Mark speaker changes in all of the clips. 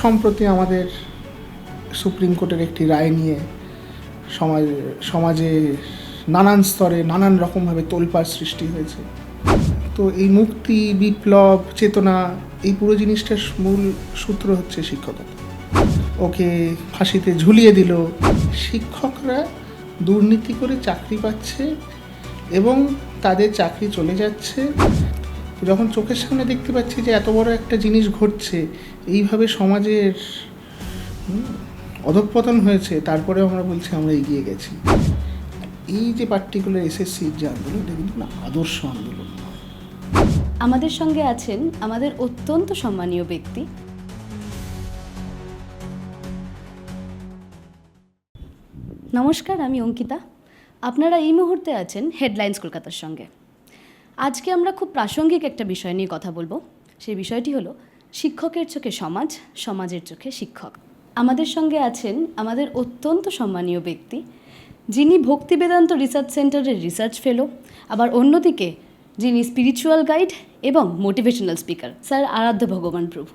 Speaker 1: সম্প্রতি আমাদের সুপ্রিম কোর্টের একটি রায় নিয়ে সমাজ, সমাজে নানান স্তরে নানান রকমভাবে তোলপাড় সৃষ্টি হয়েছে। তো এই মুক্তি, বিপ্লব, চেতনা এই পুরো জিনিসটার মূল সূত্র হচ্ছে শিক্ষকতা। ওকে ফাঁসিতে ঝুলিয়ে দিল, শিক্ষকরা দুর্নীতি করে চাকরি পাচ্ছে এবং তাদের চাকরি চলে যাচ্ছে যখন চোখের সামনে দেখতে পাচ্ছি যে এত বড় একটা জিনিস ঘটছে, এইভাবে সমাজের অধঃপতন হয়েছে তারপরে আমরা বলছি আমরা এগিয়ে গেছি। এই যে পার্টিকুলার এসএসসির যে আন্দোলন, এটা কিন্তু না আদর্শ আন্দোলন
Speaker 2: আমাদের সঙ্গে আছেন আমাদের অত্যন্ত সম্মানীয় ব্যক্তি। নমস্কার, আমি অঙ্কিতা। আপনারা এই মুহূর্তে আছেন হেডলাইন্স কলকাতার সঙ্গে। আজকে আমরা খুব প্রাসঙ্গিক একটা বিষয় নিয়ে কথা বলব। সেই বিষয়টি হলো, শিক্ষকের চোখে সমাজ, সমাজের চোখে শিক্ষক। আমাদের সঙ্গে আছেন আমাদের অত্যন্ত সম্মানীয় ব্যক্তি, যিনি ভক্তি বেদান্ত রিসার্চ সেন্টারের রিসার্চ ফেলো, আবার অন্যদিকে যিনি স্পিরিচুয়াল গাইড এবং motivational speaker, sir Aradhya Bhagavan Prabhu.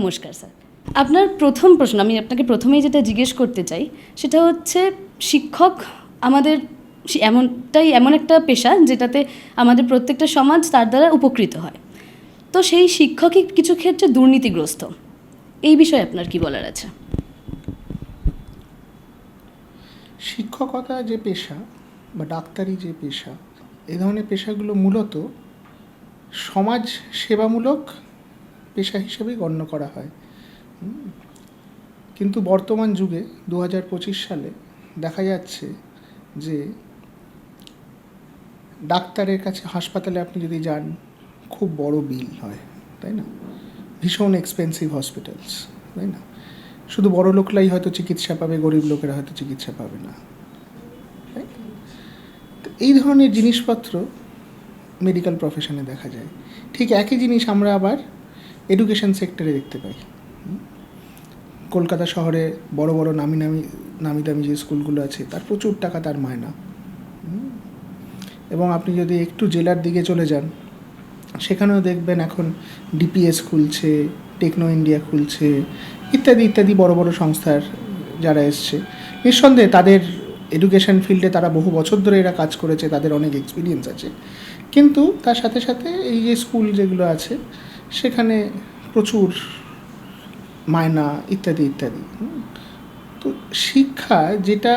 Speaker 2: নমস্কার, স্যার। আপনার প্রথম প্রশ্ন, আমি আপনাকে প্রথমেই যেটা জিজ্ঞেস করতে চাই, সেটা হচ্ছে, শিক্ষক আমাদের এমনটাই, এমন একটা পেশা যেটাতে আমাদের প্রত্যেকটা সমাজ তার দ্বারা উপকৃত হয়। তো সেই শিক্ষকই কিছু ক্ষেত্রে দুর্নীতিগ্রস্ত। এই বিষয়ে আপনার কি বলার আছে?
Speaker 1: শিক্ষকতা যে পেশা বা ডাক্তারি যে পেশা, এ ধরনের পেশাগুলো মূলত সমাজ সেবামূলক পেশা হিসেবেই গণ্য করা হয়। কিন্তু বর্তমান যুগে দু হাজার পঁচিশ সালে দেখা যাচ্ছে যে ডাক্তারের কাছে, হাসপাতালে আপনি যদি যান, খুব বড় বিল হয়, তাই না? ভীষণ এক্সপেন্সিভ হসপিটালস তাই না? শুধু বড় লোকরাই হয়তো চিকিৎসা পাবে, গরিব লোকেরা হয়তো চিকিৎসা পাবে না? তো এই ধরনের জিনিসপত্র মেডিকেল প্রফেশনে দেখা যায়। ঠিক একই জিনিস আমরা আবার এডুকেশন সেক্টরে দেখতে পাই। কলকাতা শহরে বড় বড় নামি নামি নামি দামি যে স্কুলগুলো আছে, তার প্রচুর টাকা তার মায়না? এবং আপনি যদি একটু জেলার দিকে চলে যান, সেখানেও দেখবেন এখন ডিপিএস খুলছে টেকনো ইন্ডিয়া খুলছে, ইত্যাদি ইত্যাদি বড় বড় সংস্থার যারা এসছে। নিঃসন্দেহে তাদের এডুকেশন ফিল্ডে তারা বহু বছর ধরে এরা কাজ করেছে, তাদের অনেক এক্সপিরিয়েন্স আছে। কিন্তু তার সাথে সাথে এই যে স্কুল যেগুলো আছে, সেখানে প্রচুর মায়না ইত্যাদি ইত্যাদি। তো শিক্ষা যেটা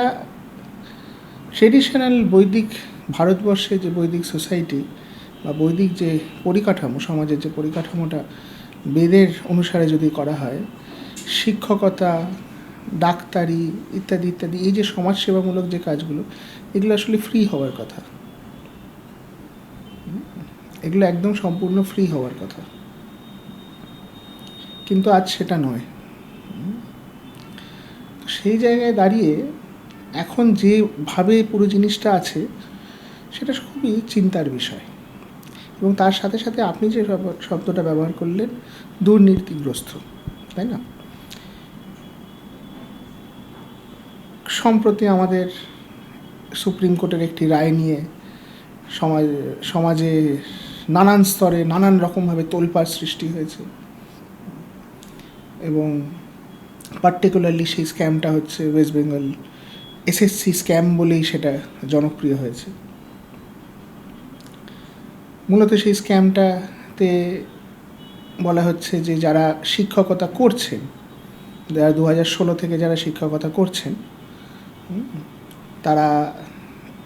Speaker 1: ট্রেডিশনাল বৈদিক ভারতবর্ষে যে বৈদিক সোসাইটি বা বৈদিক যে পরিকাঠামো, সমাজের যে পরিকাঠামোটা বেদের অনুসারে যদি করা হয়, শিক্ষকতা, ডাক্তারি ইত্যাদি ইত্যাদি, এই যে সমাজসেবামূলক যে কাজগুলো, এগুলো আসলে ফ্রি হওয়ার কথা। এগুলো একদম সম্পূর্ণ ফ্রি হওয়ার কথা। কিন্তু আজ সেটা নয়। সেই জায়গায় দাঁড়িয়ে এখন যেভাবে পুরো জিনিসটা আছে সেটা খুবই চিন্তার বিষয়। এবং তার সাথে সাথে আপনি যে শব- শব্দটা ব্যবহার করলেন, দুর্নীতিগ্রস্ত, তাই না? সম্প্রতি আমাদের সুপ্রিম কোর্টের একটি রায় নিয়ে সমাজ, সমাজে নানান স্তরে নানান রকমভাবে তোলপাড় সৃষ্টি হয়েছে। এবং পার্টিকুলারলি সেই স্ক্যামটা হচ্ছে ওয়েস্ট বেঙ্গল এসএসসি স্ক্যাম বলেই সেটা জনপ্রিয় হয়েছে। মূলত সেই স্ক্যামটাতে বলা হচ্ছে যে যারা শিক্ষকতা করছেন, যারা দু হাজার ষোলো থেকে যারা শিক্ষকতা করছেন তারা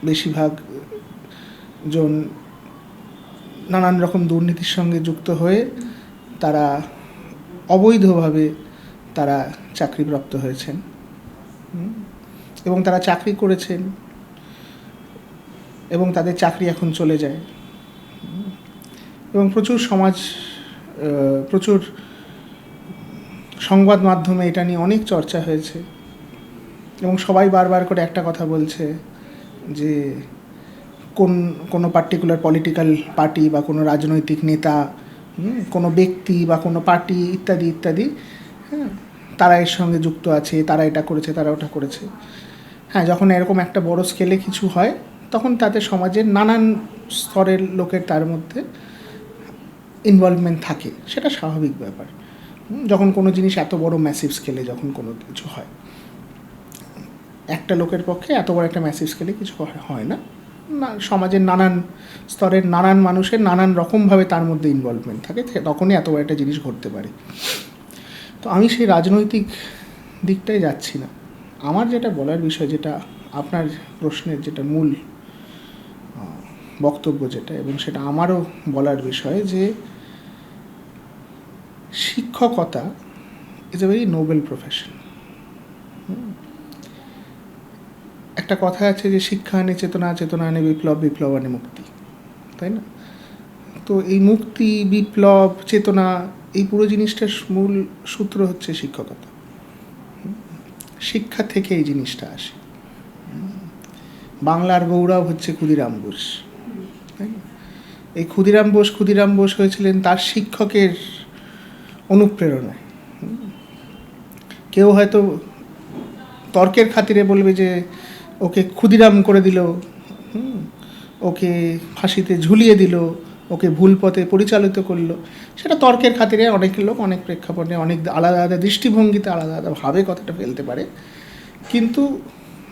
Speaker 1: বেশিরভাগ জন নানান রকম দুর্নীতির সঙ্গে যুক্ত হয়ে তারা অবৈধভাবে তারা চাকরিপ্রাপ্ত হয়েছেন এবং তারা চাকরি করেছেন এবং তাদের চাকরি এখন চলে যায়। এবং প্রচুর সমাজ প্রচুর সংবাদ মাধ্যমে এটা নিয়ে অনেক চর্চা হয়েছে। এবং সবাই বারবার করে একটা কথা বলছে যে কোন, কোনো পার্টিকুলার পলিটিক্যাল পার্টি বা কোনো রাজনৈতিক নেতা কোনো ব্যক্তি বা কোনো পার্টি ইত্যাদি ইত্যাদি হ্যাঁ তারা এর সঙ্গে যুক্ত আছে, তারা এটা করেছে, তারা ওটা করেছে। হ্যাঁ যখন এরকম একটা বড় স্কেলে কিছু হয়, তখন তাতে সমাজের নানান স্তরের লোকের তার মধ্যে ইনভলভমেন্ট থাকে, সেটা স্বাভাবিক ব্যাপার। যখন কোনো জিনিস এত বড় ম্যাসিভ স্কেলে যখন কোনো কিছু হয়। একটা লোকের পক্ষে এত বড় একটা ম্যাসিভ স্কেলে কিছু হয়- না। না, সমাজের নানান স্তরের নানান মানুষের নানান রকমভাবে তার মধ্যে ইনভলভমেন্ট থাকে তখনই এত বড় একটা জিনিস ঘটতে পারে। তো আমি সেই রাজনৈতিক দিকটায় যাচ্ছি না। আমার যেটা বলার বিষয়, যেটা আপনার প্রশ্নের যেটা মূল বক্তব্য যেটা, এবং সেটা আমারও বলার বিষয় যে শিক্ষকতা is a very noble profession একটা কথা আছে যে শিক্ষা আনে চেতনা চেতনা আনে বিপ্লব বিপ্লব আনে মুক্তি, তাই না? তো এই মুক্তি, বিপ্লব, চেতনা এই পুরো জিনিসটার মূল সূত্র হচ্ছে শিক্ষকতা। শিক্ষা থেকে এই জিনিসটা আসে। বাংলার গৌরব হচ্ছে ক্ষুদিরাম বোস এই ক্ষুদিরাম বোস ক্ষুদিরাম বোস হয়েছিলেন তার শিক্ষকের অনুপ্রেরণায় কেউ হয়তো তর্কের খাতিরে বলবে যে, ওকে ক্ষুদিরাম করে দিল ওকে ফাঁসিতে ঝুলিয়ে দিল, ওকে ভুল পথে পরিচালিত করল। সেটা তর্কের খাতিরে অনেক লোক অনেক প্রেক্ষাপটে অনেক আলাদা আলাদা দৃষ্টিভঙ্গিতে আলাদা আলাদাভাবে কথাটা ফেলতে পারে। কিন্তু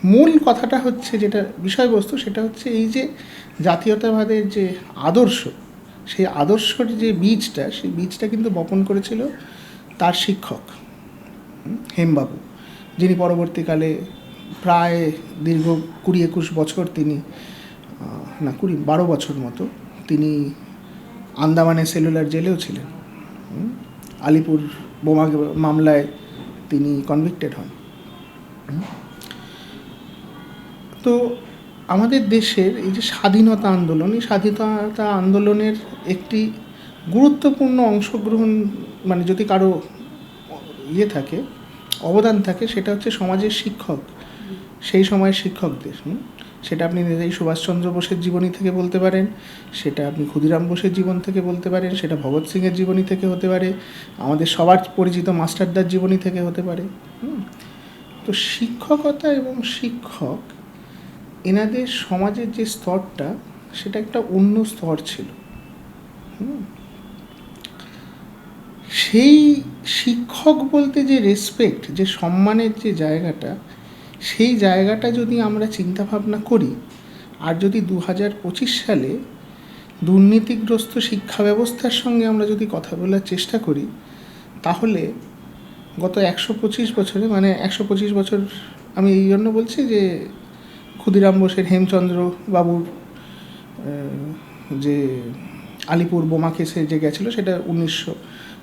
Speaker 1: মূল কথাটা হচ্ছে যেটা বিষয়বস্তু, সেটা হচ্ছে এই যে জাতীয়তাবাদের যে আদর্শ সেই আদর্শের যে বীজটা, সেই বীজটা কিন্তু বপন করেছিল তার শিক্ষক হেমবাবু, যিনি পরবর্তীকালে প্রায় দীর্ঘ কুড়ি একুশ বছর তিনি না কুড়ি, বারো বছর মতো তিনি আন্দামানে সেলুলার জেলেও ছিলেন আলিপুর বোমা মামলায় তিনি কনভিক্টেড হন তো আমাদের দেশের এই যে স্বাধীনতা আন্দোলন, এই স্বাধীনতা আন্দোলনের একটি গুরুত্বপূর্ণ অংশগ্রহণ মানে যদি কারও ইয়ে থাকে, অবদান থাকে, সেটা হচ্ছে সমাজের শিক্ষক সেই সময়ের শিক্ষকদের? সেটা আপনি নেতাজি সুভাষচন্দ্র বোসের জীবনী থেকে বলতে পারেন, সেটা আপনি ক্ষুদিরাম বোসের জীবন থেকে বলতে পারেন, সেটা ভগৎ সিংয়ের জীবনী থেকে হতে পারে, আমাদের সবার পরিচিত মাস্টারদার জীবনী থেকে হতে পারে? তো শিক্ষকতা এবং শিক্ষক এনাদের সমাজের যে স্তরটা, সেটা একটা অন্য স্তর ছিল? সেই শিক্ষক বলতে যে রেসপেক্ট যে সম্মানের যে জায়গাটা, সেই জায়গাটা যদি আমরা চিন্তা ভাবনা করি, আর যদি দু হাজার পঁচিশ সালে দুর্নীতিগ্রস্ত শিক্ষা ব্যবস্থার সঙ্গে আমরা যদি কথা বলার চেষ্টা করি, তাহলে গত একশো পঁচিশ বছরে মানে একশো পঁচিশ বছর, আমি এই জন্য বলছি যে ক্ষুদিরাম বোসের হেমচন্দ্র বাবুর যে আলিপুর বোমা কেসে যে গেছিল সেটা উনিশশো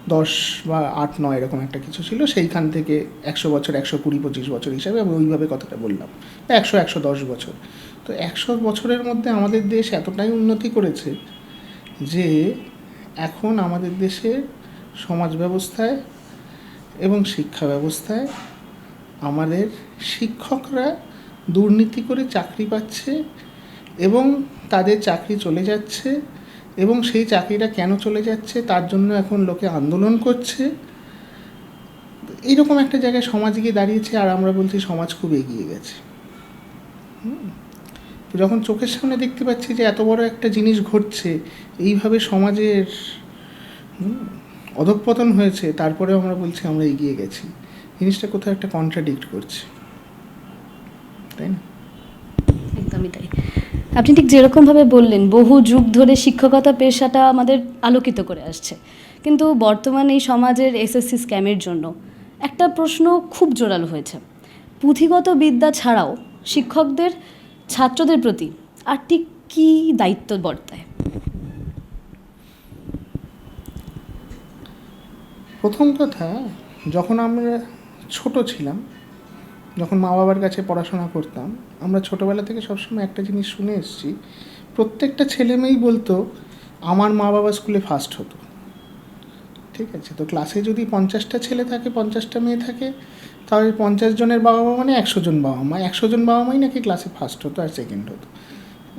Speaker 1: দশ বা আট নয় এরকম একটা কিছু ছিল। সেইখান থেকে একশো বছর, একশো কুড়ি, পঁচিশ বছর হিসাবে আমি ওইভাবে কথাটা বললাম। একশো একশো দশ বছর। তো একশো বছরের মধ্যে আমাদের দেশ এতটাই উন্নতি করেছে যে এখন আমাদের দেশের সমাজ ব্যবস্থায় এবং শিক্ষা ব্যবস্থায় আমাদের শিক্ষকরা দুর্নীতি করে চাকরি পাচ্ছে এবং তাদের চাকরি চলে যাচ্ছে এবং সেই চাকরিটা কেন চলে যাচ্ছে তার জন্য এখন লোকে আন্দোলন করছে। এইরকম একটা জায়গায় সমাজ গিয়ে দাঁড়িয়েছে আর আমরা বলছি সমাজ খুব এগিয়ে গেছে। যখন চোখের সামনে দেখতে পাচ্ছি যে এত বড় একটা জিনিস ঘটছে, এইভাবে সমাজের অধঃপতন হয়েছে, তারপরেও আমরা বলছি আমরা এগিয়ে গেছি। জিনিসটা কোথাও একটা কন্ট্রাডিক্ট করছে। তাই না
Speaker 2: একদমই তাই। আপনি ঠিক যেরকমভাবে বললেন বহু যুগ ধরে শিক্ষকতা পেশাটা আমাদের আলোকিত করে আসছে। কিন্তু বর্তমানে এই সমাজের এসএসসি স্ক্যামের জন্য একটা প্রশ্ন খুব জোরালো হয়েছে। পুঁথিগত বিদ্যা ছাড়াও শিক্ষকদের ছাত্রদের প্রতি আর ঠিক কী দায়িত্ব বর্তায়?
Speaker 1: প্রথম কথা যখন আমরা ছোট ছিলাম যখন মা বাবার কাছে পড়াশোনা করতাম, আমরা ছোটোবেলা থেকে সবসময় একটা জিনিস শুনে এসেছি, প্রত্যেকটা ছেলে মেয়েই বলতো, আমার মা বাবা স্কুলে ফার্স্ট হতো। ঠিক আছে, তো ক্লাসে যদি পঞ্চাশটা ছেলে থাকে, পঞ্চাশটা মেয়ে থাকে, তাহলে পঞ্চাশ জনের বাবা মা মানে একশো জন বাবা মা একশো জন বাবা মাই নাকি ক্লাসে ফার্স্ট হতো আর সেকেন্ড হতো।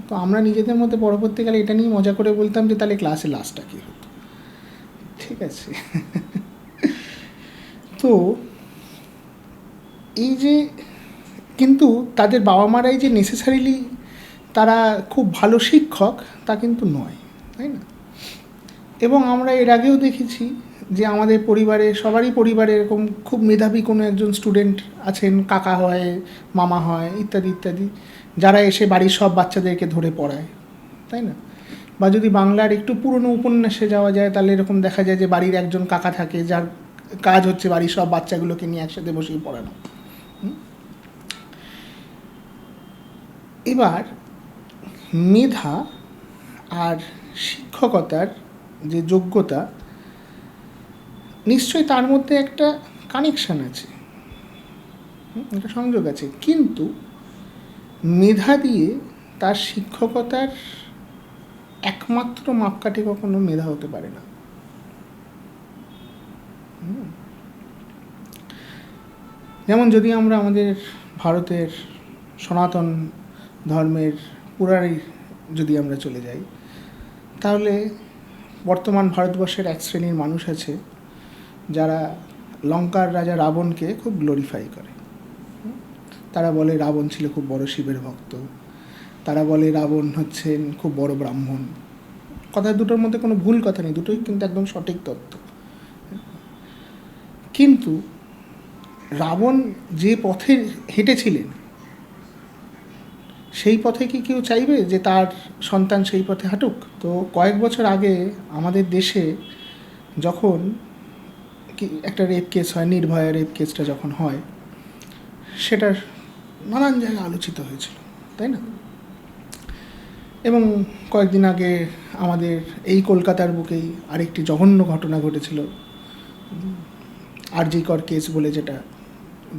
Speaker 1: তো আমরা নিজেদের মধ্যে পরবর্তীকালে এটা নিয়ে মজা করে বলতাম যে, তাহলে ক্লাসে লাস্টটা কী হতো? ঠিক আছে। তো এই যে, কিন্তু তাদের বাবা মারাই যে নেসেসারিলি তারা খুব ভালো শিক্ষক, তা কিন্তু নয়, তাই না? এবং আমরা এর আগেও দেখেছি যে আমাদের পরিবারে, সবারই পরিবারে এরকম খুব মেধাবী কোনো একজন স্টুডেন্ট আছেন, কাকা হয়, মামা হয়, ইত্যাদি ইত্যাদি, যারা এসে বাড়ির সব বাচ্চাদেরকে ধরে পড়ায়, তাই না? বা যদি বাংলার একটু পুরনো উপন্যাসে যাওয়া যায়, তাহলে এরকম দেখা যায় যে বাড়ির একজন কাকা থাকে, যার কাজ হচ্ছে বাড়ির সব বাচ্চাগুলোকে নিয়ে একসাথে বসিয়ে পড়ানো হুম? এবার মেধা আর শিক্ষকতার যে যোগ্যতা, নিশ্চয়ই তার মধ্যে একটা কানেকশন আছে। একটা সংযোগ আছে। কিন্তু মেধা দিয়ে তার শিক্ষকতার একমাত্র মাপকাঠি কখনো মেধা হতে পারে না। যেমন যদি আমরা আমাদের ভারতের সনাতন ধর্মের পুরাণে যদি আমরা চলে যাই, তাহলে বর্তমান ভারতবর্ষের এক শ্রেণির মানুষ আছে যারা লঙ্কার রাজা রাবণকে খুব গ্লোরিফাই করে। তারা বলে রাবণ ছিল খুব বড় শিবের ভক্ত। তারা বলে রাবণ হচ্ছেন খুব বড় ব্রাহ্মণ। কথা দুটোর মধ্যে কোনো ভুল কথা নেই, দুটোই কিন্তু একদম সঠিক তথ্য কিন্তু রাবণ যে পথে হেঁটেছিলেন সেই পথে কি কেউ চাইবে যে তার সন্তান সেই পথে হাঁটুক? তো কয়েক বছর আগে আমাদের দেশে যখন একটা রেপ কেস হয়, নির্ভয়া রেপ কেসটা যখন হয়, সেটার নানান জায়গায় আলোচিত হয়েছিল, তাই না? এবং কয়েকদিন আগে আমাদের এই কলকাতার বুকেই আরেকটি জঘন্য ঘটনা ঘটেছিল আরজিকর কেস বলে যেটা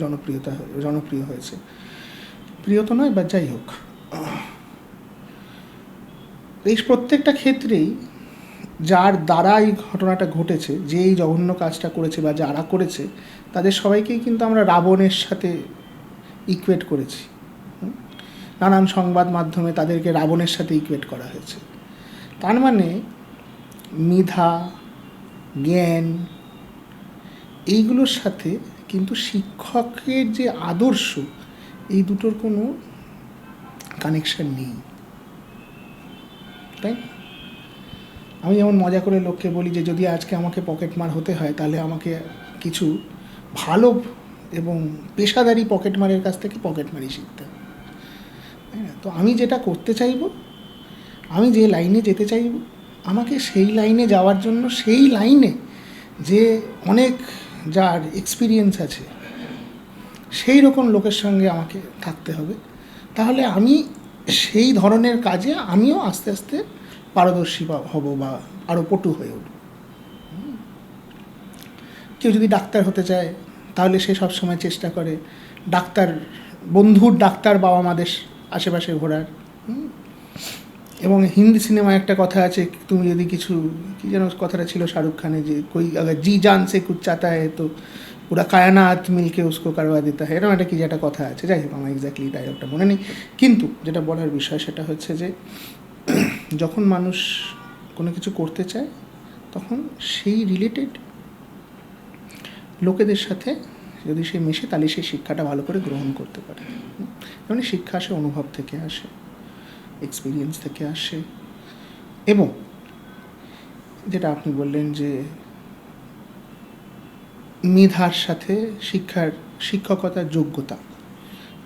Speaker 1: জনপ্রিয়তা, জনপ্রিয় হয়েছে। প্রিয় তো নয়, বা যাই হোক। এই প্রত্যেকটা ক্ষেত্রেই যার দ্বারা এই ঘটনাটা ঘটেছে যে এই জঘন্য কাজটা করেছে বা যারা করেছে, তাদের সবাইকেই কিন্তু আমরা রাবণের সাথে ইকুয়েট করেছি। নানান সংবাদ মাধ্যমে তাদেরকে রাবণের সাথে ইকুয়েট করা হয়েছে। তার মানে মেধা, জ্ঞান, এইগুলোর সাথে কিন্তু শিক্ষকের যে আদর্শ এই দুটোর কোনো কানেকশান নেই। তাই? আমি যেমন মজা করে লোককে বলি যে, যদি আজকে আমাকে পকেটমার হতে হয়, তাহলে আমাকে কিছু ভালো এবং পেশাদারি পকেটমারের কাছ থেকে পকেটমারি শিখতে হবে? তো আমি যেটা করতে চাইব, আমি যে লাইনে যেতে চাইব, আমাকে সেই লাইনে যাওয়ার জন্য সেই লাইনে যে অনেক যার এক্সপিরিয়েন্স আছে সেই রকম লোকের সঙ্গে আমাকে থাকতে হবে। তাহলে আমি সেই ধরনের কাজে আমিও আস্তে আস্তে পারদর্শী হব বা আরও পটু হয়ে উঠব। কেউ যদি ডাক্তার হতে চায়, তাহলে সে সবসময় চেষ্টা করে ডাক্তার, বন্ধুর ডাক্তার বাবা মাদের আশেপাশে ঘোরার। এবং হিন্দি সিনেমায় একটা কথা আছে, তুমি যদি কিছু, কি যেন কথাটা ছিল শাহরুখ খানের যে, কই, আগার জি জান সে কুছ চাতা তো পুরা কায়নাত মিলকে উসকো কারবা দিতে হয় এরকম একটা কি যে একটা কথা আছে যাই হোক আমার এক্স্যাক্টলি ডায়লগটা মনে নেই কিন্তু যেটা বলার বিষয় সেটা হচ্ছে যে যখন মানুষ কোনো কিছু করতে চায় তখন সেই রিলেটেড লোকেদের সাথে যদি সে মেশে, তাহলে সেই শিক্ষাটা ভালো করে গ্রহণ করতে পারে। মানে শিক্ষা আসে, অনুভব থেকে আসে এক্সপিরিয়েন্স থেকে আসে। এবং যেটা আপনি বললেন যে মেধার সাথে শিক্ষার, শিক্ষকতার যোগ্যতা।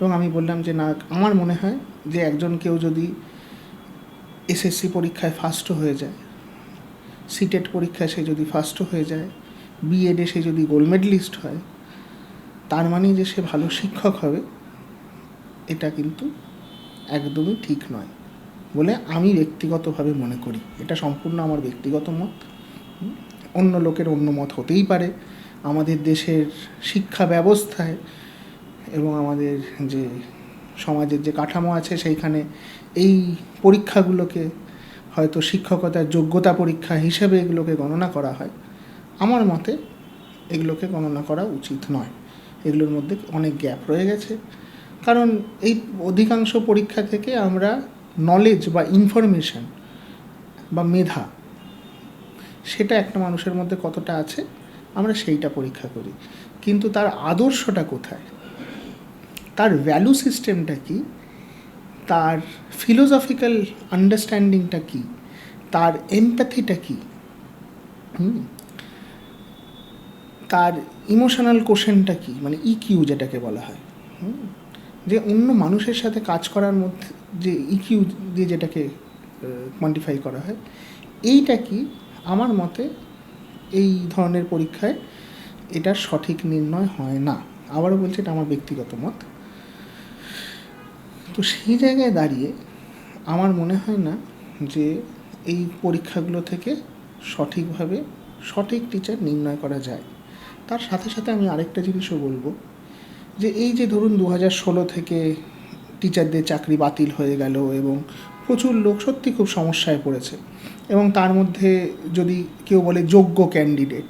Speaker 1: এবং আমি বললাম যে, না, আমার মনে হয় যে, একজন কেউ যদি এসএসসি পরীক্ষায় ফার্স্টও হয়ে যায় সিটেট পরীক্ষায় সে যদি ফার্স্টও হয়ে যায় বিএডে সে যদি গোল্ড মেডেলিস্ট হয়, তার মানে যে সে ভালো শিক্ষক হবে, এটা কিন্তু একদমই ঠিক নয় বলে আমি ব্যক্তিগতভাবে মনে করি। এটা সম্পূর্ণ আমার ব্যক্তিগত মত। অন্য লোকের অন্য মত হতেই পারে। আমাদের দেশের শিক্ষা ব্যবস্থায় এবং আমাদের যে সমাজের যে কাঠামো আছে সেইখানে এই পরীক্ষাগুলোকে হয়তো শিক্ষকতার যোগ্যতা পরীক্ষা হিসেবে এগুলোকে গণনা করা হয়। আমার মতে এগুলোকে গণনা করা উচিত নয়। এগুলোর মধ্যে অনেক গ্যাপ রয়ে গেছে। কারণ এই অধিকাংশ পরীক্ষা থেকে আমরা নলেজ বা ইনফরমেশন বা মেধা, সেটা একটা মানুষের মধ্যে কতটা আছে আমরা সেইটা পরীক্ষা করি। কিন্তু তার আদর্শটা কোথায়? তার ভ্যালু সিস্টেমটা কি? তার ফিলোসফিক্যাল আন্ডারস্ট্যান্ডিংটা কি? তার এমপ্যাথিটা কি? হুম? তার ইমোশনাল কোশেনটা কি? মানে ইকিউ যেটাকে বলা হয়? যে অন্য মানুষের সাথে কাজ করার মধ্যে যে ইকিউ দিয়ে যেটাকে কোয়ান্টিফাই করা হয়, এইটা কি? আমার মতে এই ধরনের পরীক্ষায় এটা সঠিক নির্ণয় হয় না। আবারও বলছি, এটা আমার ব্যক্তিগত মত। তো সেই জায়গায় দাঁড়িয়ে আমার মনে হয় না যে এই পরীক্ষাগুলো থেকে সঠিকভাবে সঠিক টিচার নির্ণয় করা যায়। তার সাথে সাথে আমি আরেকটা জিনিসও বলব যে এই যে ধরুন দু ষোলো থেকে টিচারদের চাকরি বাতিল হয়ে গেল এবং প্রচুর লোক সত্যি খুব সমস্যায় পড়েছে। এবং তার মধ্যে যদি কেউ বলে যোগ্য ক্যান্ডিডেট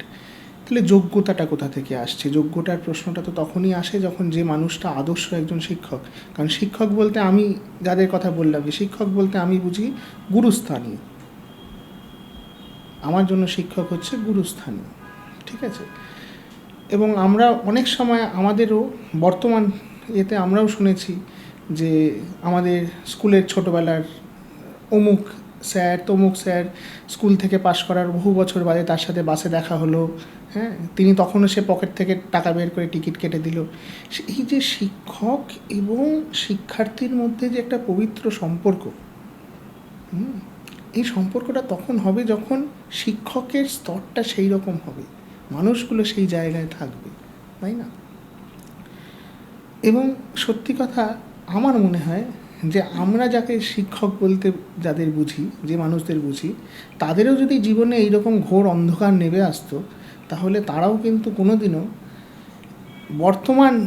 Speaker 1: তাহলে যোগ্যতাটা কোথা থেকে আসছে? যোগ্যতার প্রশ্নটা তো তখনই আসে যখন যে মানুষটা আদর্শ একজন শিক্ষক। কারণ শিক্ষক বলতে আমি যাদের কথা বললাম যে শিক্ষক বলতে আমি বুঝি গুরুস্থানীয়। আমার জন্য শিক্ষক হচ্ছে গুরুস্থানীয়, ঠিক আছে? এবং আমরা অনেক সময় আমাদেরও বর্তমান এতে আমরাও শুনেছি যে আমাদের স্কুলের ছোটোবেলার অমুক স্যার, তমুক স্যার, স্কুল থেকে পাশ করার বহু বছর বাদে তার সাথে বাসে দেখা হলো হ্যাঁ? তিনি তখনও সে পকেট থেকে টাকা বের করে টিকিট কেটে দিল। এই যে শিক্ষক এবং শিক্ষার্থীর মধ্যে যে একটা পবিত্র সম্পর্ক এই সম্পর্কটা তখন হবে যখন শিক্ষকের স্তরটা সেই রকম হবে। মানুষগুলো সেই জায়গায় থাকবে, তাই না? এবং সত্যি কথা, আমার মনে হয় যে আমরা যাকে শিক্ষক বলতে যাদের বুঝি, যে মানুষদের বুঝি, তাদেরও যদি জীবনে এইরকম ঘোর অন্ধকার নেমে আসতো, তাহলে তারাও কিন্তু কোনোদিনও বর্তমান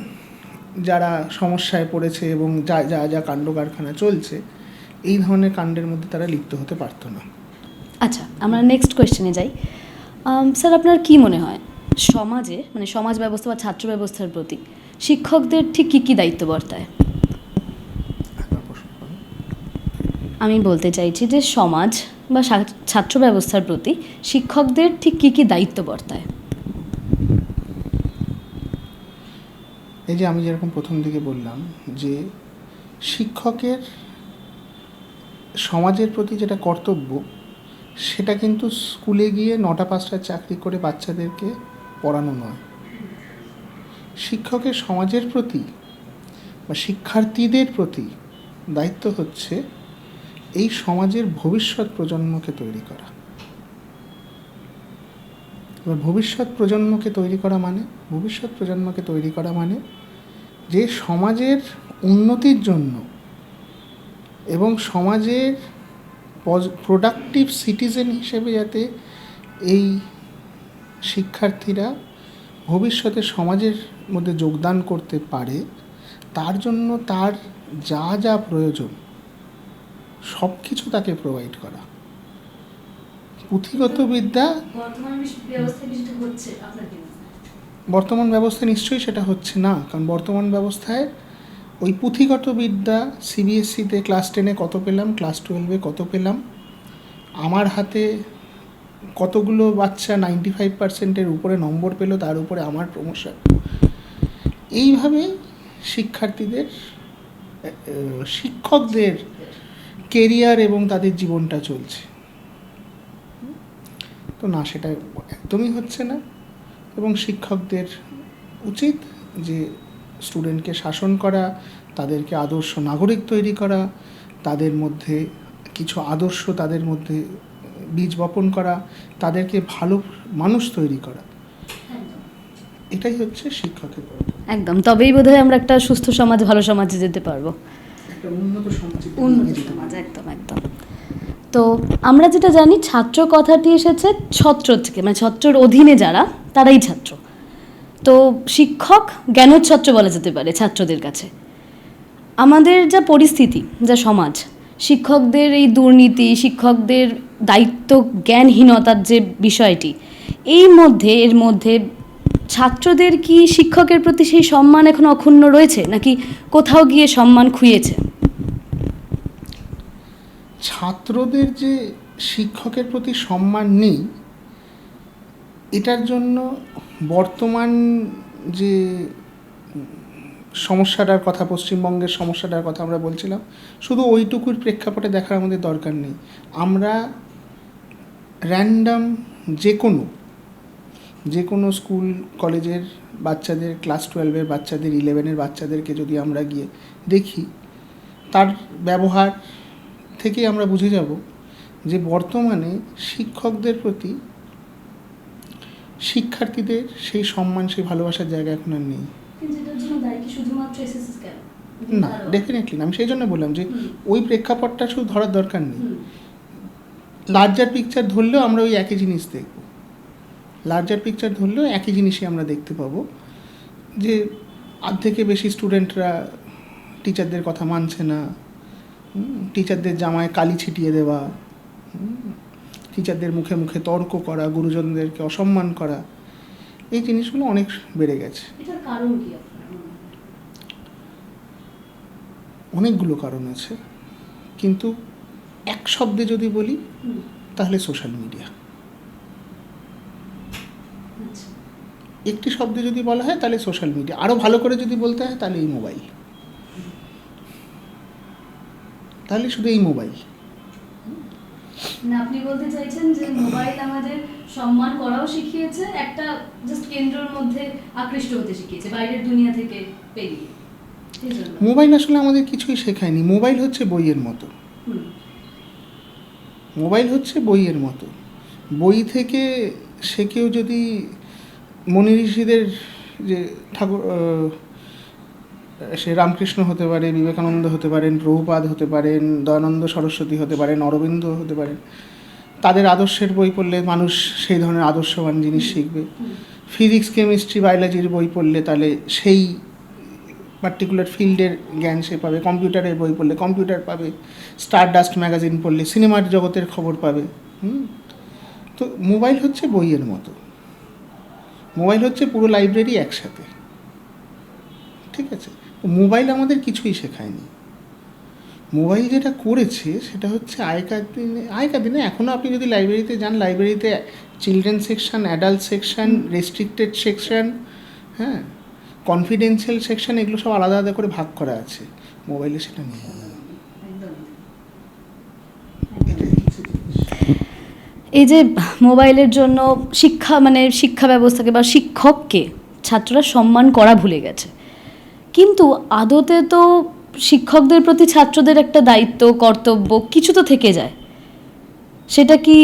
Speaker 1: যারা সমস্যায় পড়েছে এবং যা যা যা কাণ্ড কারখানা চলছে, এই ধরনের কাণ্ডের মধ্যে তারা লিপ্ত হতে পারতো না।
Speaker 2: আচ্ছা আমরা নেক্সট কোয়েশ্চেনে যাই। স্যার, আপনার কি মনে হয়? সমাজে মানে সমাজ ব্যবস্থা বা ছাত্র ব্যবস্থার প্রতি শিক্ষকদের ঠিক কী কী দায়িত্ব বর্তায়? আমি বলতে চাইছি যে সমাজ বা ছাত্র ব্যবস্থার প্রতি শিক্ষকদের ঠিক কী কী দায়িত্ব বর্তায়?
Speaker 1: এই যে আমি যেরকম প্রথম দিকে বললাম যে শিক্ষকের সমাজের প্রতি যেটা কর্তব্য, সেটা কিন্তু স্কুলে গিয়ে নটা পাঁচটার চাকরি করে বাচ্চাদেরকে পড়ানো নয়। শিক্ষকের সমাজের প্রতি বা শিক্ষার্থীদের প্রতি দায়িত্ব হচ্ছে এই সমাজের ভবিষ্যৎ প্রজন্মকে তৈরি করা। এবার ভবিষ্যৎ প্রজন্মকে তৈরি করা মানে? ভবিষ্যৎ প্রজন্মকে তৈরি করা মানে যে সমাজের উন্নতির জন্য এবং সমাজের প্রোডাক্টিভ সিটিজেন হিসেবে যাতে এই শিক্ষার্থীরা ভবিষ্যতে সমাজের মধ্যে যোগদান করতে পারে, তার জন্য তার যা যা প্রয়োজন সব কিছু তাকে প্রোভাইড করা। পুঁথিগত বিদ্যা বর্তমান ব্যবস্থা নিশ্চয়ই সেটা হচ্ছে না কারণ বর্তমান ব্যবস্থায় ওই পুঁথিগত বিদ্যা সিবিএসসিতে ক্লাস টেনে কত পেলাম ক্লাস টুয়েলভে কত পেলাম আমার হাতে কতগুলো বাচ্চা নাইনটি ফাইভ পার্সেন্টের উপরে নম্বর পেল তার উপরে আমার প্রমোশন এইভাবে শিক্ষার্থীদের শিক্ষকদের কেরিয়ার এবং তাদের জীবনটা চলছে। তো না, সেটা একদমই হচ্ছে না। এবং শিক্ষকদের উচিত যে স্টুডেন্টকে শাসন করা, তাদেরকে আদর্শ নাগরিক তৈরি করা, তাদের মধ্যে কিছু আদর্শ তাদের মধ্যে বীজ বপন করা, তাদেরকে ভালো মানুষ তৈরি করা। এটাই হচ্ছে শিক্ষকের
Speaker 2: একদম, তবেই বোধহয় আমরা একটা সুস্থ সমাজ, ভালো সমাজে যেতে পারব।
Speaker 1: একটা উন্নত সমাজে
Speaker 2: উন্নত সমাজ একদম একদম। তো আমরা যেটা জানি ছাত্র কথাটি এসেছে ছত্র থেকে মানে ছত্রর অধীনে যারা তারাই ছাত্র। তো শিক্ষক জ্ঞানোচ্ছত্র বলা যেতে পারে ছাত্রদের কাছে। আমাদের যা পরিস্থিতি যা সমাজ শিক্ষকদের এই দুর্নীতি শিক্ষকদের দায়িত্ব জ্ঞানহীনতার যে বিষয়টি এই মধ্যে এর মধ্যে ছাত্রদের কি শিক্ষকের প্রতি সেই সম্মান এখন অক্ষুণ্ণ রয়েছে নাকি কোথাও গিয়ে সম্মান খুইয়েছে?
Speaker 1: ছাত্রদের যে শিক্ষকের প্রতি সম্মান নেই, এটার জন্য বর্তমান যে সমস্যাটার কথা, পশ্চিমবঙ্গের সমস্যাটার কথা আমরা বলছিলাম, শুধু ওইটুকুর প্রেক্ষাপটে দেখার আমাদের দরকার নেই। আমরা র্যান্ডাম যে কোনো যে কোনো স্কুল, কলেজের বাচ্চাদের, ক্লাস টুয়েলভের বাচ্চাদের ইলেভেনের বাচ্চাদেরকে যদি আমরা গিয়ে দেখি, তার ব্যবহার থেকে আমরা বুঝে যাব যে বর্তমানে শিক্ষকদের প্রতি শিক্ষার্থীদের সেই সম্মান সেই ভালোবাসার জায়গা এখন আর নেই। না ডেফিনেটলি না। আমি সেই জন্য বললাম যে ওই প্রেক্ষাপটটা শুধু ধরার দরকার নেই। লার্জার পিকচার ধরলেও আমরা ওই একই জিনিস দেখব। লার্জার পিকচার ধরলেও একই জিনিসই আমরা দেখতে পাবো। যে আধ থেকে বেশি স্টুডেন্টরা টিচারদের কথা মানছে না। টিচারদের জামায় কালি ছিটিয়ে দেওয়া টিচারদের মুখে মুখে তর্ক করা গুরুজনদেরকে অসম্মান করা এই জিনিসগুলো অনেক বেড়ে গেছে? অনেকগুলো কারণ আছে। কিন্তু এক শব্দে যদি বলি তাহলে সোশ্যাল মিডিয়া।
Speaker 2: আচ্ছা।
Speaker 1: একটি শব্দে যদি বলা হয় তাহলে সোশ্যাল মিডিয়া। আরও ভালো করে যদি বলতে হয় তাহলে এই মোবাইল। তাহলে শুধু এই মোবাইল।
Speaker 2: না আপনি বলতে চাইছেন যে মোবাইল আমাদের সম্মান করাও শিখিয়েছে একটা জাস্ট কেন্দ্রের মধ্যে আকৃষ্ট হতে শিখিয়েছে বাইরের দুনিয়া থেকে পেরিয়ে
Speaker 1: মোবাইল আসলে আমাদের কিছুই শেখায়নি। মোবাইল হচ্ছে বইয়ের মতো। মোবাইল হচ্ছে বইয়ের মতো। বই থেকে সে কেউ যদি মনি ঋষিদের যে ঠাকুর সে রামকৃষ্ণ হতে পারে বিবেকানন্দ হতে পারেন প্রভুপাদ হতে পারেন দয়ানন্দ সরস্বতী হতে পারেন অরবিন্দ হতে পারেন। তাদের আদর্শের বই পড়লে মানুষ সেই ধরনের আদর্শবান জিনিস শিখবে। ফিজিক্স কেমিস্ট্রি বায়োলজির বই পড়লে তাহলে সেই পার্টিকুলার ফিল্ডের জ্ঞান সে পাবে। কম্পিউটারের বই পড়লে কম্পিউটার পাবে। স্টার ডাস্ট ম্যাগাজিন পড়লে সিনেমার জগতের খবর পাবে। হুম? তো মোবাইল হচ্ছে বইয়ের মতো। মোবাইল হচ্ছে পুরো লাইব্রেরি একসাথে। ঠিক আছে? মোবাইল আমাদের কিছুই শেখায়নি। মোবাইল যেটা করেছে সেটা হচ্ছে আগেকার দিনে আগেকার দিনে এখনও আপনি যদি লাইব্রেরিতে যান, লাইব্রেরিতে children section adult section restricted section হ্যাঁ কনফিডেন্সিয়াল সেকশন এগুলো সব আলাদা আলাদা করে ভাগ করা আছে। মোবাইলে সেটা নেই।
Speaker 2: এই যে মোবাইলের জন্য শিক্ষা মানে শিক্ষা ব্যবস্থাকে বা শিক্ষককে ছাত্ররা সম্মান করা ভুলে গেছে। কিন্তু আদতে তো শিক্ষকদের প্রতি ছাত্রদের একটা দায়িত্ব, কর্তব্য, কিছু তো থেকে যায়। সেটা কি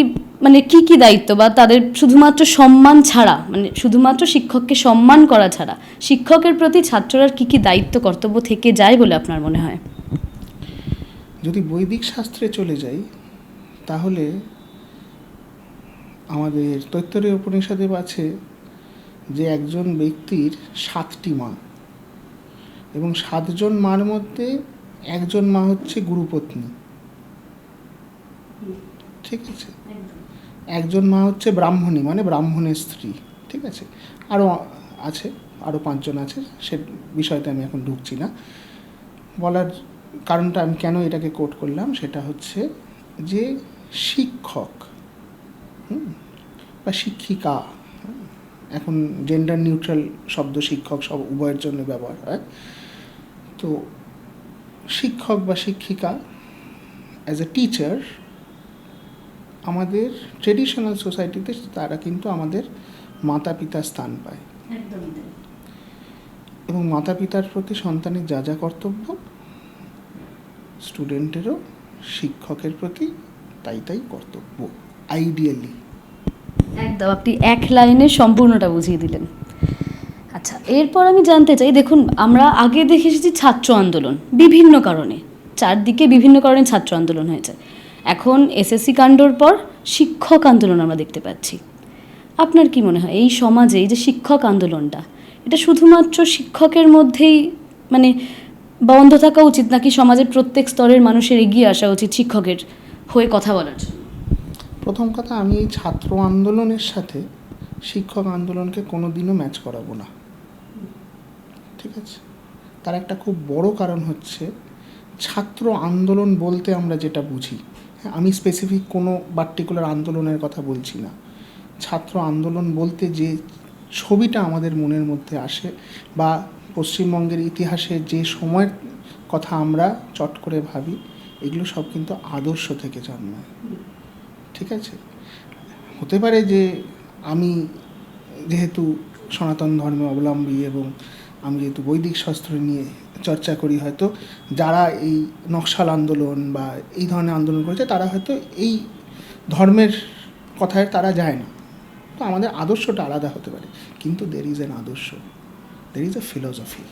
Speaker 2: মানে কি কি দায়িত্ব বা তাদের শুধুমাত্র সম্মান ছাড়া মানে শুধুমাত্র শিক্ষককে সম্মান করা ছাড়া শিক্ষকের প্রতি ছাত্ররা কি কি দায়িত্ব, কর্তব্য থেকে যায় বলে আপনার মনে হয়?
Speaker 1: যদি বৈদিক শাস্ত্রে চলে যাই, তাহলে আমাদের তৈত্তরীয় উপনিষদে আছে যে একজন ব্যক্তির সাতটি মা এবং সাতজন মার মধ্যে একজন মা হচ্ছে গুরুপত্নী। ঠিক আছে? একজন মা হচ্ছে ব্রাহ্মণী মানে ব্রাহ্মণের স্ত্রী, ঠিক আছে? আরও আছে আরও পাঁচজন আছে, সে বিষয়তে আমি এখন ঢুকছি না। বলার কারণটা আমি কেন এটাকে কোট করলাম, সেটা হচ্ছে যে শিক্ষক বা শিক্ষিকা এখন জেন্ডার নিউট্রাল শব্দ শিক্ষক সব উভয়ের জন্য ব্যবহার হয়। তো শিক্ষক বা শিক্ষিকা অ্যাজ এ টিচার আমাদের ট্রেডিশনাল সোসাইটিতে তারা কিন্তু আমাদের মাতা পিতার স্থান পায়। এবং মাতা পিতার প্রতি সন্তানের যা যা কর্তব্য স্টুডেন্টেরও শিক্ষকের প্রতি তাই তাই কর্তব্য আইডিয়ালি
Speaker 2: একদম আপনি এক লাইনে সম্পূর্ণটা বুঝিয়ে দিলেন। আচ্ছা এরপর আমি জানতে চাই, দেখুন, আমরা আগে দেখে এসেছি ছাত্র আন্দোলন, বিভিন্ন কারণে। চারদিকে বিভিন্ন কারণে ছাত্র আন্দোলন হয়েছে। এখন এসএসসি কাণ্ডর পর শিক্ষক আন্দোলন আমরা দেখতে পাচ্ছি। আপনার কি মনে হয়, এই সমাজে এই যে শিক্ষক আন্দোলনটা, এটা শুধুমাত্র শিক্ষকের মধ্যেই মানে বন্ধ থাকা উচিত, নাকি সমাজের প্রত্যেক স্তরের মানুষের এগিয়ে আসা উচিত শিক্ষকের হয়ে কথা বলার
Speaker 1: প্রথম কথা, আমি এই ছাত্র আন্দোলনের সাথে শিক্ষক আন্দোলনকে কোনো দিনও ম্যাচ করাবো না। ঠিক আছে? তার একটা খুব বড় কারণ হচ্ছে ছাত্র আন্দোলন বলতে আমরা যেটা বুঝি হ্যাঁ, আমি স্পেসিফিক কোনো পার্টিকুলার আন্দোলনের কথা বলছি না। ছাত্র আন্দোলন বলতে যে ছবিটা আমাদের মনের মধ্যে আসে বা পশ্চিমবঙ্গের ইতিহাসে যে সময়ের কথা আমরা চট করে ভাবি এগুলো সব কিন্তু আদর্শ থেকে জন্মায়। ঠিক আছে? হতে পারে যে আমি যেহেতু সনাতন ধর্মে অবলম্বী এবং আমি যেহেতু বৈদিক শাস্ত্র নিয়ে চর্চা করি হয়তো যারা এই নকশাল আন্দোলন বা এই ধরনের আন্দোলন করেছে তারা হয়তো এই ধর্মের কথায় তারা যায় না। তো আমাদের আদর্শটা আলাদা হতে পারে। কিন্তু দের ইজ এন আদর্শ। দের ইজ এ ফিলোসফি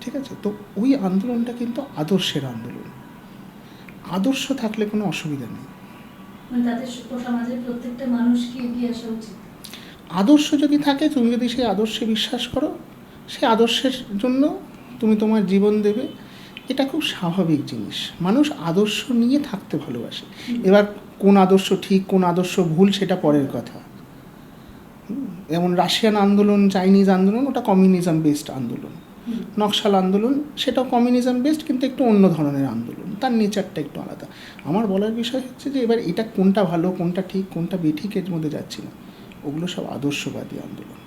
Speaker 1: ঠিক আছে? তো ওই আন্দোলনটা কিন্তু আদর্শের আন্দোলন। আদর্শ থাকলে কোনো অসুবিধা নেই।
Speaker 2: মানে
Speaker 1: আদর্শ যদি থাকে তুমি যদি সেই আদর্শে বিশ্বাস করো সেই আদর্শের জন্য তুমি তোমার জীবন দেবে। এটা খুব স্বাভাবিক জিনিস। মানুষ আদর্শ নিয়ে থাকতে ভালোবাসে। এবার কোন আদর্শ ঠিক কোন আদর্শ ভুল সেটা পরের কথা। যেমন রাশিয়ান আন্দোলন চাইনিজ আন্দোলন ওটা কমিউনিজম বেসড আন্দোলন। নকশাল আন্দোলন সেটাও কমিউনিজম বেসড কিন্তু একটু অন্য ধরনের আন্দোলন। তার নেচারটা একটু আলাদা। আমার বলার বিষয় হচ্ছে যে এবার এটা কোনটা ভালো কোনটা ঠিক কোনটা বেঠিক এর মধ্যে যাচ্ছি না। ওগুলো সব আদর্শবাদী আন্দোলন।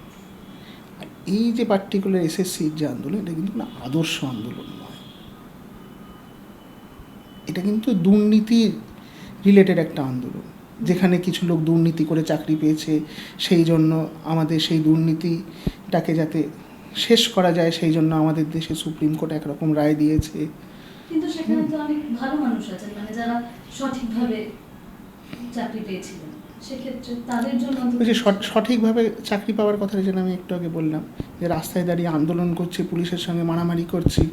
Speaker 1: এই যে পার্টিকুলার এসএসসির যে আন্দোলন, এটা কিন্তু না আদর্শ আন্দোলন নয়। এটা কিন্তু দুর্নীতির রিলেটেড একটা আন্দোলন, যেখানে কিছু লোক দুর্নীতি করে চাকরি পেয়েছে, সেই জন্য আমাদের সেই দুর্নীতিটাকে যাতে শেষ করা যায়, সেই জন্য আমাদের দেশে সুপ্রিম কোর্ট একরকম রায় দিয়েছে।
Speaker 2: কিন্তু সেখানে তো অনেক ভালো মানুষ আছেন মানে যারা সঠিকভাবে চাকরি পেয়েছিলেন সেক্ষেত্রে তাদের জন্য
Speaker 1: ওই যে সঠিকভাবে চাকরি পাওয়ার কথা যেন আমি একটু আগে বললাম যে রাস্তায় দাঁড়িয়ে আন্দোলন করছি পুলিশের সঙ্গে মারামারি করছি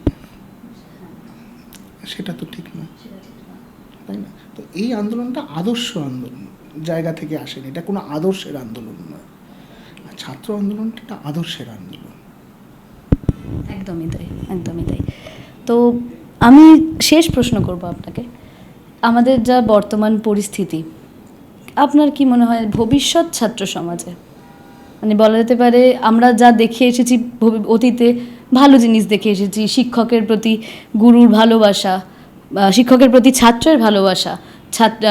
Speaker 1: সেটা তো ঠিক নয়
Speaker 2: না।
Speaker 1: তাই না? তো এই আন্দোলনটা আদর্শ আন্দোলন জায়গা থেকে আসেনি এটা কোনো আদর্শের আন্দোলন নয়। আর ছাত্র আন্দোলনটা একটা আদর্শের আন্দোলন।
Speaker 2: একদমই তাই একদমই তাই। তো আমি শেষ প্রশ্ন করব আপনাকে। আমাদের যা বর্তমান পরিস্থিতি আপনার কি মনে হয় ভবিষ্যৎ ছাত্র সমাজে? মানে বলা যেতে পারে, আমরা যা দেখে এসেছি অতীতে ভালো জিনিস দেখে এসেছি, শিক্ষকের প্রতি গুরুর ভালোবাসা শিক্ষকের প্রতি ছাত্রের ভালোবাসা, ছাত্র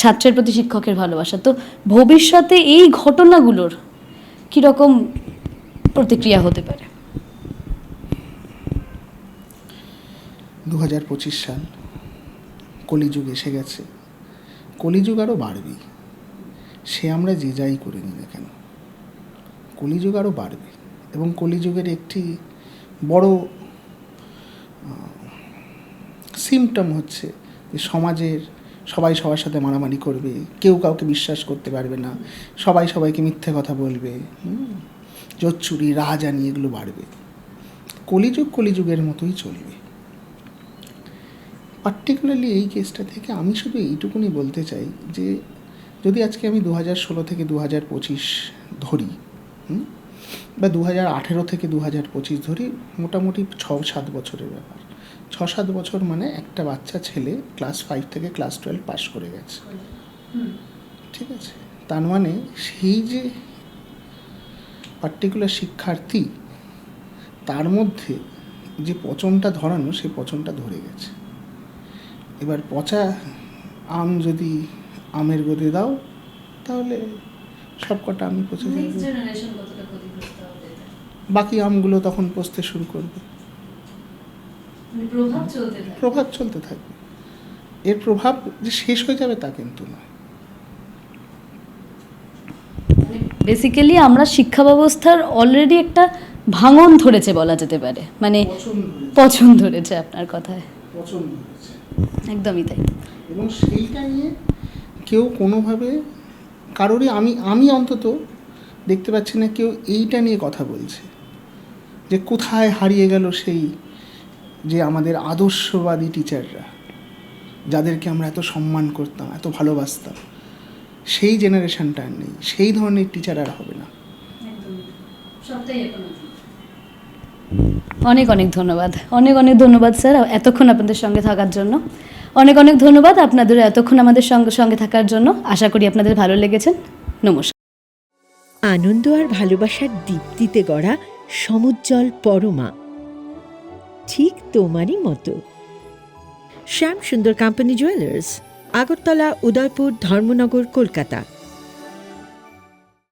Speaker 2: ছাত্রের প্রতি শিক্ষকের ভালোবাসা। তো ভবিষ্যতে এই ঘটনাগুলোর কীরকম প্রতিক্রিয়া হতে পারে?
Speaker 1: দু হাজার পঁচিশ সাল কলিযুগ এসে গেছে। কলিযুগ আরও বাড়বে। সে আমরা যে যাই করি না কেন? কলিযুগ আরও বাড়বে এবং কলিযুগের একটি বড় সিমটম হচ্ছে যে সমাজের সবাই সবার সাথে মারামারি করবে, কেউ কাউকে বিশ্বাস করতে পারবে না, সবাই সবাইকে মিথ্যে কথা বলবে জোচ্চুরি, রাহাজানি এগুলো বাড়বে। কলিযুগ কলিযুগের মতোই চলবে। পার্টিকুলারলি এই কেসটা থেকে আমি শুধু এইটুকুনি বলতে চাই যে যদি আজকে আমি দু হাজার ষোলো থেকে দু হাজার পঁচিশ ধরি বা দু হাজার আঠেরো থেকে দু হাজার পঁচিশ ধরি মোটামুটি ছ সাত বছরের ব্যাপার। ছ সাত বছর মানে একটা বাচ্চা ছেলে ক্লাস ফাইভ থেকে ক্লাস টুয়েলভ পাস করে গেছে। ঠিক আছে? তার মানে সেই যে পার্টিকুলার শিক্ষার্থী তার মধ্যে যে পচনটা ধরানো সেই পচনটা ধরে গেছে। এবার পচা আম যদি আমের গদে দাও তাহলে সব কটা আমি পচে যাবে। বাকি আমগুলো তখন পচতে শুরু করবে।
Speaker 2: মানে প্রভাব চলতে
Speaker 1: থাকবে। এর প্রভাব যে শেষ হয়ে যাবে তা কিন্তু নয়
Speaker 2: বেসিক্যালি আমরা শিক্ষা ব্যবস্থার অলরেডি একটা ভাঙন ধরেছে বলা যেতে পারে। মানে পছন্দ ধরেছে। আপনার কথায়।
Speaker 1: ধরেছে।
Speaker 2: একদমই তাই।
Speaker 1: এবং সেইটা নিয়ে কেউ কোনোভাবে কারোরই আমি আমি অন্তত দেখতে পাচ্ছি না কেউ এইটা নিয়ে কথা বলছে। যে কোথায় হারিয়ে গেল সেই যে আমাদের আদর্শবাদী টিচাররা যাদেরকে আমরা এত সম্মান করতাম এত ভালোবাসতাম সেই জেনারেশনটা আর নেই সেই ধরনের টিচার আর হবে না।
Speaker 2: অনেক অনেক ধন্যবাদ। অনেক অনেক ধন্যবাদ, স্যার, এতক্ষণ আপনাদের সঙ্গে থাকার জন্য। অনেক অনেক ধন্যবাদ আপনাদের এতক্ষণ আমাদের সঙ্গে সঙ্গে থাকার জন্য। আশা করি আপনাদের ভালো লেগেছেন নমস্কার।
Speaker 3: আনন্দ আর ভালোবাসার দীপ্তিতে গড়া সমুজ্জ্বল পরমা। ঠিক তোমারই মতো। Shyam Sundar company jewellers Agartala, Udaipur, Dharmanagar, Kolkata.